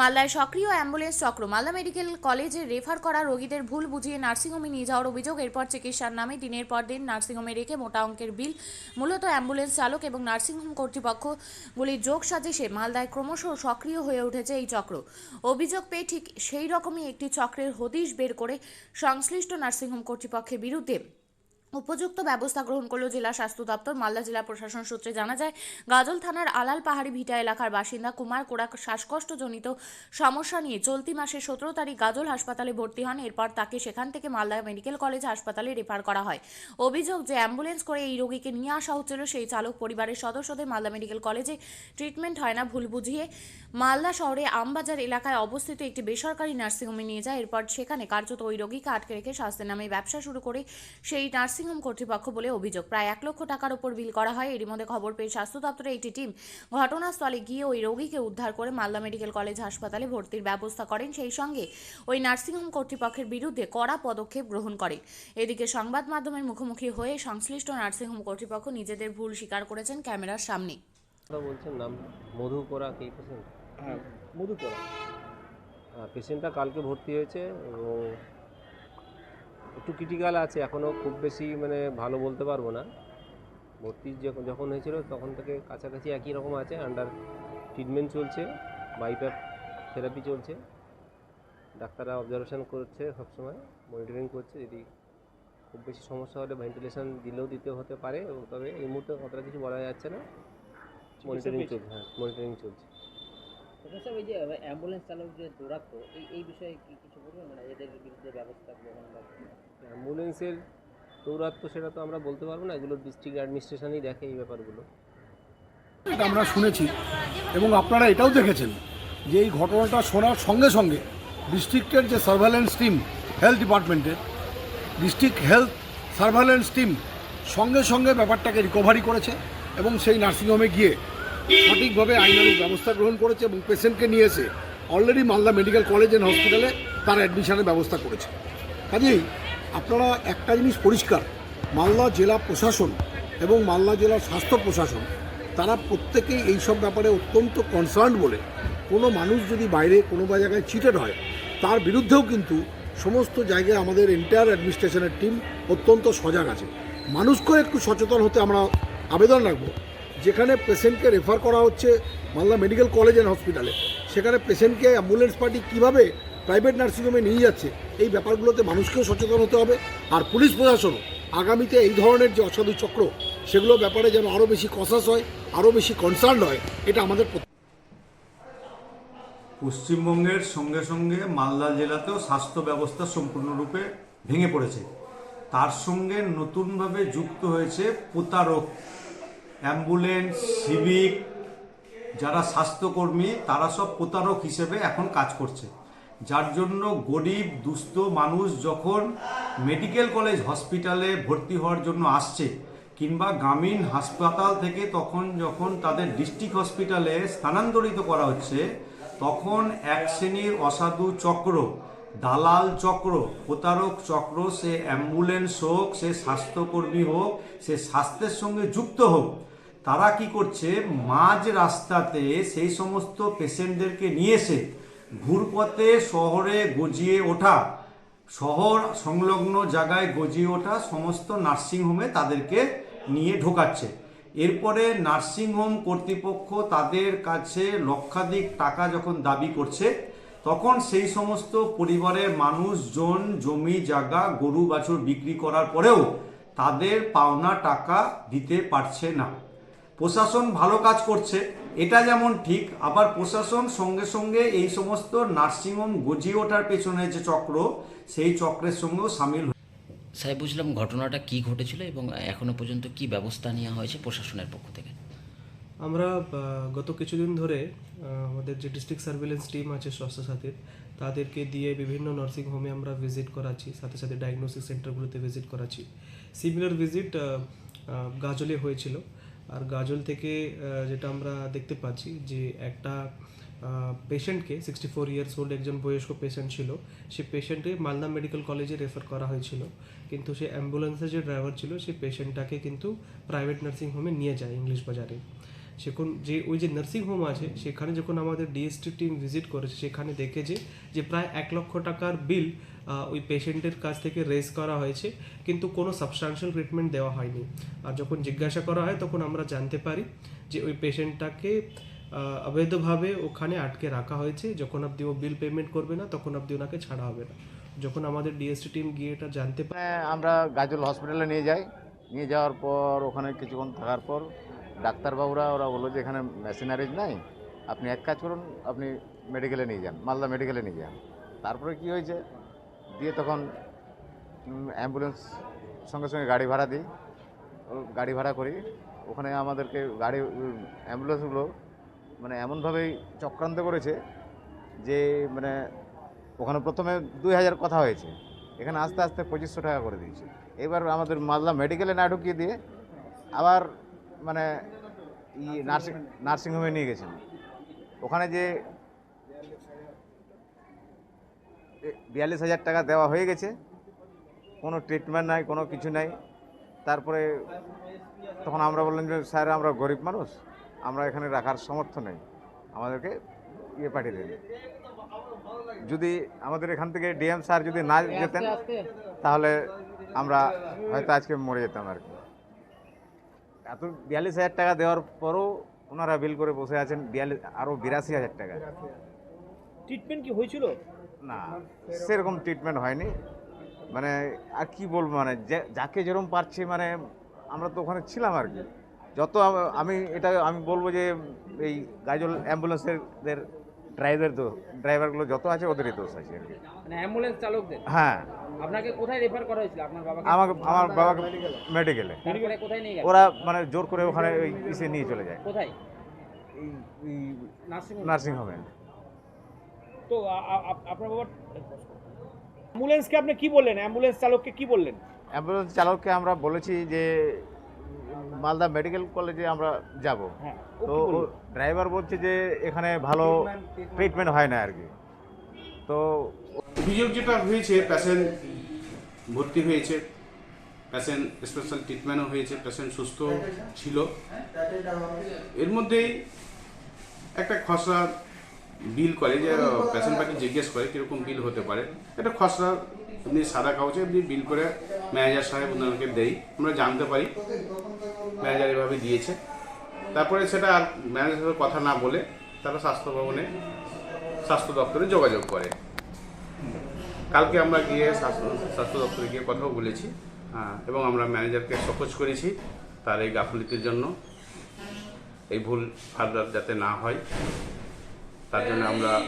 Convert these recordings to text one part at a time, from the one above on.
মালদায় সক্রিয় অ্যাম্বুলেন্স চক্র। মালদা মেডিকেল কলেজে রেফার করা রোগীদের ভুল বুঝিয়ে নার্সিংহোমে নিয়ে যাওয়ার অভিযোগ। এরপর চিকিৎসার নামে দিনের পর দিন নার্সিংহোমে রেখে মোটা অঙ্কের বিল, মূলত অ্যাম্বুলেন্স চালক এবং নার্সিংহোম কর্তৃপক্ষগুলির যোগ সাজেশে মালদায় ক্রমশ সক্রিয় হয়ে উঠেছে এই চক্র। অভিযোগ পেয়ে ঠিক সেই রকমই একটি চক্রের হদিশ বের করে সংশ্লিষ্ট নার্সিংহোম কর্তৃপক্ষের বিরুদ্ধে উপযুক্ত ব্যবস্থা গ্রহণ করল জেলা স্বাস্থ্য দপ্তর। মালদা জেলা প্রশাসন সূত্রে জানা যায়, গাজল থানার আলাল পাহাড়ি ভিটা এলাকার বাসিন্দা কুমার কোড়া শ্বাসকষ্টজনিত সমস্যা নিয়ে চলতি মাসের সতেরো তারিখ গাজল হাসপাতালে ভর্তি হন। এরপর তাকে সেখান থেকে মালদা মেডিকেল কলেজ হাসপাতালে রেফার করা হয়। অভিযোগ যে অ্যাম্বুলেন্স করে এই রোগীকে নিয়ে আসা হচ্ছিল, সেই চালক পরিবারের সদস্যদের মালদা মেডিকেল কলেজে ট্রিটমেন্ট হয় না ভুল বুঝিয়ে মালদা শহরে আমবাজার এলাকায় অবস্থিত একটি বেসরকারি নার্সিংহোমে নিয়ে যায়। এরপর সেখানে কার্যত ওই রোগীকে আটকে রেখে স্বাস্থ্যের নামে ব্যবসা শুরু করে সেই নার্সিংহোম কর্তৃপক্ষ বলে অভিযোগ। প্রায় এক লক্ষ টাকার উপর বিল করা হয়। এরই মধ্যে খবর পেয়ে স্বাস্থ্য দপ্তরের একটি টিম ঘটনাস্থলে গিয়ে ওই রোগীকে উদ্ধার করে মালদা মেডিকেল কলেজ হাসপাতালে ভর্তির ব্যবস্থা করেন। সেই সঙ্গে ওই নার্সিংহোম কর্তৃপক্ষের বিরুদ্ধে কড়া পদক্ষেপ গ্রহণ করেন এদিকে সংবাদ মাধ্যমের মুখোমুখি হয়ে সংশ্লিষ্ট নার্সিংহোম কর্তৃপক্ষ নিজেদের ভুল স্বীকার করেছেন ক্যামেরার সামনে। বলছেন নাম মধু কোরা পেশেন্ট হ্যাঁ মধুকরা। পেশেন্টটা কালকে ভর্তি হয়েছে এবং একটু ক্রিটিক্যাল আছে এখনও খুব বেশি মানে ভালো বলতে পারব না। ভর্তি যখন যখন হয়েছিল তখন থেকে কাছাকাছি একই রকম আছে আন্ডার ট্রিটমেন্ট চলছে বাইপ্যাপ থেরাপি চলছে। ডাক্তাররা অবজারভেশন করছে সবসময় মনিটরিং করছে যদি খুব বেশি সমস্যা হলে ভেন্টিলেশন দিলেও দিতে হতে পারে তবে এই মুহূর্তে কতটা কিছু বলা যাচ্ছে না। মনিটরিং চলছে হ্যাঁ মনিটরিং চলছে। যে অ্যাম্বুলেন্স চালক যে দৌড়াত্ম এই এই বিষয়ে কি কিছু বলবেন? মানে এদের বিরুদ্ধে ব্যবস্থা গ্রহণ বা অ্যাম্বুলেন্সের দৌরাত্ম সেটা তো আমরা বলতে পারব না, এগুলো ডিস্ট্রিক্ট অ্যাডমিনিস্ট্রেশনই দেখে এই ব্যাপারগুলো। আমরা শুনেছি এবং আপনারা এটাও দেখেছেন যে এই ঘটনাটা শোনার সঙ্গে সঙ্গে ডিস্ট্রিক্টের যে সার্ভেলেন্স টিম হেলথ ডিপার্টমেন্টের ডিস্ট্রিক্ট হেলথ সার্ভেলেন্স টিম সঙ্গে সঙ্গে ব্যাপারটাকে রিকভারি করেছে এবং সেই নার্সিংহোমে গিয়ে সঠিকভাবে আইনানুগ ব্যবস্থা গ্রহণ করেছে এবং পেশেন্টকে নিয়ে এসে already Malda medical college and হসপিটালে তার অ্যাডমিশনের ব্যবস্থা করেছে। কাজেই আপনারা একটা জিনিস পরিষ্কার, মালদা জেলা প্রশাসন এবং মালদা জেলার স্বাস্থ্য প্রশাসন, তারা প্রত্যেকেই এই সব ব্যাপারে অত্যন্ত কনসার্ন বলে। কোনো মানুষ যদি বাইরে কোনো বা জায়গায় চিটেড হয়, তার বিরুদ্ধেও কিন্তু সমস্ত জায়গায় আমাদের এন্টায়ার অ্যাডমিনিস্ট্রেশনের টিম অত্যন্ত সজাগ আছে। মানুষকেও একটু সচেতন হতে আমরা আবেদন রাখব। যেখানে পেশেন্টকে রেফার করা হচ্ছে মালদা মেডিকেল কলেজ অ্যান্ড হসপিটালে সেখানে পেশেন্টকে অ্যাম্বুলেন্স পার্টি কীভাবে প্রাইভেট নার্সিংহোমে নিয়ে যাচ্ছে। এই ব্যাপারগুলোতে মানুষকেও সচেতন হতে হবে। আর পুলিশ প্রশাসনও আগামীতে এই ধরনের যে অসাধু চক্র, সেগুলো ব্যাপারে যেন আরও বেশি কসাস হয় আরও বেশি কনসার্ন হয়, এটা আমাদের পশ্চিমবঙ্গের সঙ্গে সঙ্গে মালদা জেলাতেও স্বাস্থ্য ব্যবস্থা সম্পূর্ণরূপে ভেঙে পড়েছে। তার সঙ্গে নতুনভাবে যুক্ত হয়েছে প্রতারক। অ্যাম্বুলেন্স, সিভিক, যারা স্বাস্থ্যকর্মী, তারা সব প্রতারক হিসেবে এখন কাজ করছে। যার জন্য গরিব, দুস্থ মানুষ যখন মেডিকেল কলেজ হসপিটালে ভর্তি হওয়ার জন্য আসছে কিংবা গ্রামীণ হাসপাতাল থেকে তখন যখন তাদের ডিস্ট্রিক্ট হসপিটালে স্থানান্তরিত করা হচ্ছে, তখন এক শ্রেণির অসাধু চক্র, দালাল চক্র, প্রতারক চক্র, সে অ্যাম্বুলেন্স হোক, সে স্বাস্থ্যকর্মী হোক, সে স্বাস্থ্যের সঙ্গে যুক্ত হোক, তারা কি করছে? মাঝ রাস্তাতে সেই সমস্ত পেশেন্টদেরকে নিয়ে এসে ঘুরপথে শহরে গজিয়ে ওঠা, শহর সংলগ্ন জায়গায় গজিয়ে ওঠা সমস্ত নার্সিংহোমে তাদেরকে নিয়ে ঢোকাচ্ছে। এরপরে নার্সিংহোম কর্তৃপক্ষ তাদের কাছে লক্ষাধিক টাকা যখন দাবি করছে, তখন সেই সমস্ত পরিবারের মানুষজন জমি, জায়গা, গরু, বাছুর বিক্রি করার পরেও তাদের পাওনা টাকা দিতে পারছে না। প্রশাসন ভালো কাজ করছে। এটা যেমন ঠিক আবার প্রশাসন সঙ্গে সঙ্গে এই সমস্ত নার্সিংহোম গজিয়ে ওঠার পেছনে যে চক্র সেই চক্রের সঙ্গেও সামিল সাহেব বুঝলাম ঘটনাটা কি ঘটেছিল এবং এখনও পর্যন্ত কি ব্যবস্থা নেওয়া হয়েছে প্রশাসনের পক্ষ থেকে? আমরা গত কিছুদিন ধরে আমাদের যে ডিস্ট্রিক্ট সার্ভেলেন্স টিম আছে স্বাস্থ্যসাথীর তাদেরকে দিয়ে বিভিন্ন নার্সিং হোমে আমরা ভিজিট করাচ্ছি সাথে সাথে ডায়াগনোসিস সেন্টারগুলোতে ভিজিট করাচ্ছি। সিমিলার ভিজিট গাজলে হয়েছিল। আর গাজল থেকে যেটা আমরা দেখতে পাচ্ছি যে একটা পেশেন্টকে সিক্সটি ফোর ইয়ার্স ওল্ড একজন বয়স্ক পেশেন্ট ছিল, সে পেশেন্টকে মালদা মেডিকেল কলেজে রেফার করা হয়েছিল। কিন্তু সে অ্যাম্বুলেন্সের যে ড্রাইভার ছিল, সে পেশেন্টটাকে কিন্তু প্রাইভেট নার্সিং হোমে নিয়ে যায় ইংলিশ বাজারে। সেখান যে ওই যে নার্সিং হোম আছে, সেখানে যখন আমাদের ডিএসটি টিম ভিজিট করেছে, সেখানে দেখেছে যে প্রায় এক লক্ষ টাকার বিল ওই পেশেন্টের কাছ থেকে রেজ করা হয়েছে, কিন্তু কোনো সাবস্টান্সিয়াল ট্রিটমেন্ট দেওয়া হয়নি। আর যখন জিজ্ঞাসা করা হয়, তখন আমরা জানতে পারি যে ওই পেশেন্টটাকে অবৈধভাবে ওখানে আটকে রাখা হয়েছে। যখন অবধি ও বিল পেমেন্ট করবে না, তখন অবধি ওনাকে ছাড়া হবে না। যখন আমাদের ডিএসটি টিম গিয়ে এটা জানতে পারে মানে আমরা গাজল হসপিটালে নিয়ে যাই। নিয়ে যাওয়ার পর, ওখানে কিছুক্ষণ থাকার পর, ডাক্তারবাবুরা ওরা বলল যে, এখানে মেশিনারিজ নাই। আপনি এক কাজ করুন, আপনি মেডিকেলে নিয়ে যান। মালদা মেডিকেলে নিয়ে যান। তারপরে কি হয়েছে? দিয়ে তখন অ্যাম্বুলেন্স সঙ্গে সঙ্গে গাড়ি ভাড়া দিই। গাড়ি ভাড়া করি। ওখানে আমাদেরকে গাড়ি অ্যাম্বুলেন্সগুলো মানে এমনভাবেই চক্রান্ত করেছে যে মানে ওখানে প্রথমে দুই হাজার কথা হয়েছে। এখানে আস্তে আস্তে পঁচিশশো টাকা করে দিয়েছে। এবার আমাদের মালদা মেডিকেলে না ঢুকিয়ে দিয়ে আবার মানে ই, নার্সিং, নার্সিংহোমে নিয়ে গেছেন। ওখানে যে বিয়াল্লিশ হাজার টাকা দেওয়া হয়ে গেছে। কোনো ট্রিটমেন্ট নাই, কোনো কিছু নাই। তারপরে তখন আমরা বললাম যে, স্যার, আমরা গরিব মানুষ। আমরা এখানে রাখার সামর্থ্য নেই। আমাদেরকে ইয়ে পাঠিয়ে দেন। যদি আমাদের এখান থেকে ডিএম স্যার যদি না যেতেন, তাহলে আমরা হয়তো আজকে মরে যেতাম আর কি। এত বিয়াল্লিশ হাজার টাকা দেওয়ার পরও ওনারা বিল করে বসে আছেন, বিয়াল্লিশ, আরও বিরাশি হাজার টাকা ট্রিটমেন্ট কি হয়েছিল? না সেরকম ট্রিটমেন্ট হয়নি। মানে আর কি বলব মানে যাকে যেরকম পারছে মানে আমরা তো ওখানে ছিলাম আর কি। যত আমি এটা আমি বলব যে এই গাজল অ্যাম্বুলেন্সের ড্রাইভার দোষ ড্রাইভারগুলো যত আছে ওদেরই দোষ আছে আর কি। মানে অ্যাম্বুলেন্স চালকদের? হ্যাঁ। আপনাকে কোথায় রেফার করা হয়েছিল? আপনার বাবাকে? আমাকে আমার বাবাকে মেডিকেলে তারপরে কোথায় নিয়ে গেল ওরা মানে জোর করে ওখানে ওই ইসে নিয়ে চলে যায়। কোথায়? নার্সিং নার্সিংহোমে। তো আপনার বাবা অ্যাম্বুলেন্সকে আপনি কি বললেন? অ্যাম্বুলেন্স চালককে কি বললেন? অ্যাম্বুলেন্স চালককে আমরা বলেছি যে মালদা মেডিকেল কলেজে আমরা যাব। হ্যাঁ তো ড্রাইভার বলছে যে এখানে ভালো ট্রিটমেন্ট হয়? না আর কি। তো অভিযোগ যেটা হয়েছে প্যাশেন্ট ভর্তি হয়েছে প্যাশেন্ট স্পেশাল ট্রিটমেন্টও হয়েছে প্যাশেন্ট সুস্থ ছিল। এর মধ্যেই একটা খসড়া বিল করে যে প্যাশেন্ট পার্টি জিজ্ঞেস করে কীরকম বিল হতে পারে। একটা খসড়া এমনি সাদা কাগজে এমনি বিল করে ম্যানেজার সাহেব ওনাকে দেই আমরা জানতে পারি। ম্যানেজার এভাবে দিয়েছে। তারপরে সেটা আর ম্যানেজার সাথে কথা না বলে তারা স্বাস্থ্য ভবনে স্বাস্থ্য দপ্তরে যোগাযোগ করে। কালকে আমরা গিয়ে স্বাস্থ্য স্বাস্থ্য দপ্তরে গিয়ে কথাও বলেছি হ্যাঁ, এবং আমরা ম্যানেজারকে সহজ করেছি তার এই গাফলিতির জন্য। এই ভুল ফার্দার যাতে না হয়। তার জন্য আমরা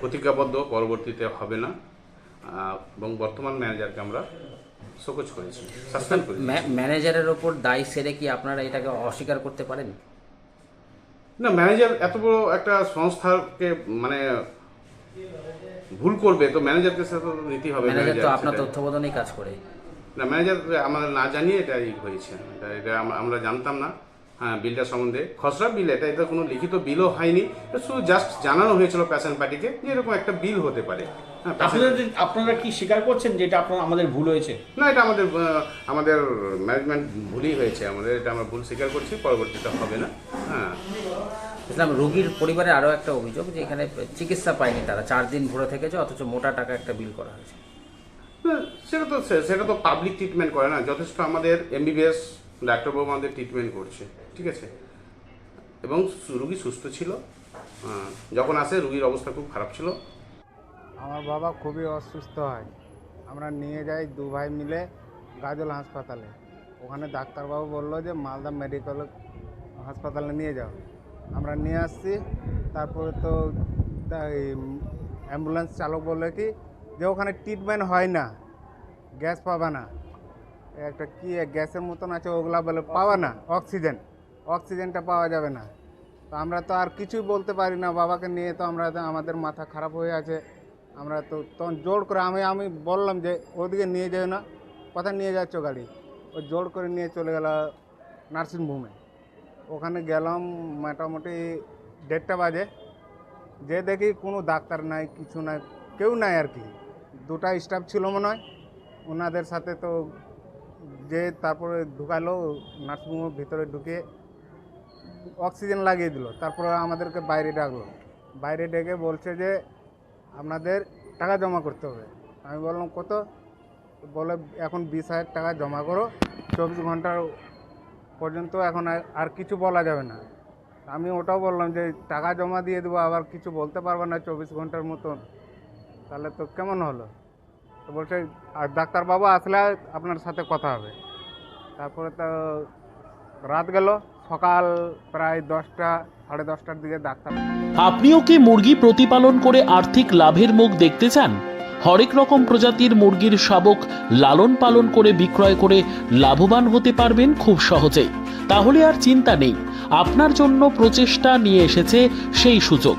প্রতিজ্ঞাবদ্ধ পরবর্তীতে হবে না। এবং বর্তমান ম্যানেজারকে আমরা সহজ করেছি সাসপেন্ড করেছি। ম্যানেজারের ওপর দায় সেরে কি আপনারা এটাকে অস্বীকার করতে পারেন? না ম্যানেজার এত বড় একটা সংস্থাকে মানে ভুল করবে তো ম্যানেজারকে সাথে তো নিতেই হবে ম্যানেজার তো আপনার তত্ত্বাবধানেই কাজ করে। না ম্যানেজার আমাদের না জানিয়ে এটা এই হয়েছে। এটা আমরা- জানতাম না। বিলটা সম্বন্ধে। খসড়া বিল এটা এটা কোনো লিখিত বিলও হয়নি। শুধু জাস্ট জানানো হয়েছিল প্যাশন পার্টিকে যে এরকম একটা বিল হতে পারে। হ্যাঁ আপনারা কি স্বীকার করছেন যে এটা আপনার আমাদের ভুল হয়েছে? না এটা আমাদের আমাদের ম্যানেজমেন্ট ভুলই হয়েছে। আমাদের এটা আমরা ভুল স্বীকার করছি পরবর্তীতে হবে না। হ্যাঁ। ইসলাম রোগীর পরিবারে আরও একটা অভিযোগ যে এখানে চিকিৎসা পায়নি তারা। চার দিন ভরে থেকেছে অথচ মোটা টাকা একটা বিল করা হয়েছে। না, সেটা তো সে- সেটা তো পাবলিক ট্রিটমেন্ট করে না। যথেষ্ট আমাদের এমবিবিএস ডাক্তারবাবু আমাদের ট্রিটমেন্ট করছে, ঠিক আছে? এবং রুগী সুস্থ ছিল যখন আসে রুগীর অবস্থা খুব খারাপ ছিল। আমার বাবা খুবই অসুস্থ হয়। আমরা নিয়ে যাই দু ভাই মিলে গাজল হাসপাতালে। ওখানে ডাক্তারবাবু বলল যে, মালদা মেডিকেল হাসপাতালে নিয়ে যাও। আমরা নিয়ে আসছি, তারপরে তো অ্যাম্বুলেন্স চালক বলল কি, যে ওখানে ট্রিটমেন্ট হয় না, গ্যাস পাবা না। একটা কি গ্যাসের মতন আছে, ওগুলা বলে পাওয়া না, অক্সিজেন। অক্সিজেনটা পাওয়া যাবে না। তো আমরা তো আর কিছুই বলতে পারি না, বাবাকে নিয়ে তো আমরা আমাদের মাথা খারাপ হয়ে আছে। আমরা তো তখন জোর করে, আমি আমি বললাম যে, ওদিকে নিয়ে যাও না কোথায় নিয়ে যাচ্ছ গাড়ি। ও জোর করে নিয়ে চলে গেল নার্সিংহোমে ওখানে গেলাম মোটামুটি দেড়টা বাজে। যে দেখি কোনো ডাক্তার নাই, কিছু নাই, কেউ নাই আর কি। দুটা স্টাফ ছিল মনে হয়। ওনাদের সাথে তো যে তারপরে ঢুকালো নার্সিংহোমের ভিতরে ঢুকে অক্সিজেন লাগিয়ে দিল। তারপরে আমাদেরকে বাইরে ডাকলো। বাইরে ডেকে বলছে যে, আপনাদের টাকা জমা করতে হবে। আমি বললাম, কত? বলে, এখন বিশ হাজার টাকা জমা করো। চব্বিশ ঘণ্টার পর্যন্ত এখন আর- কিছু বলা যাবে না। আমি ওটাও বললাম যে, টাকা জমা দিয়ে দেবো, আবার কিছু বলতে পারবে না চব্বিশ ঘণ্টার মতন। তাহলে তো কেমন হলো? তো বলছে, আর ডাক্তারবাবু আসলে আপনার সাথে কথা হবে। তারপরে তো রাত গেল, সকাল প্রায় দশটা, সাড়ে দশটার দিকে ডাক্তার আপনিও কি মুরগি প্রতিপালন করে আর্থিক লাভের মুখ দেখতে চান? হরেক রকম প্রজাতির মুরগির শাবক লালন পালন করে বিক্রয় করে লাভবান হতে পারবেন খুব সহজেই। তাহলে আর চিন্তা নেই, আপনার জন্য প্রচেষ্টা নিয়ে এসেছে সেই সুযোগ।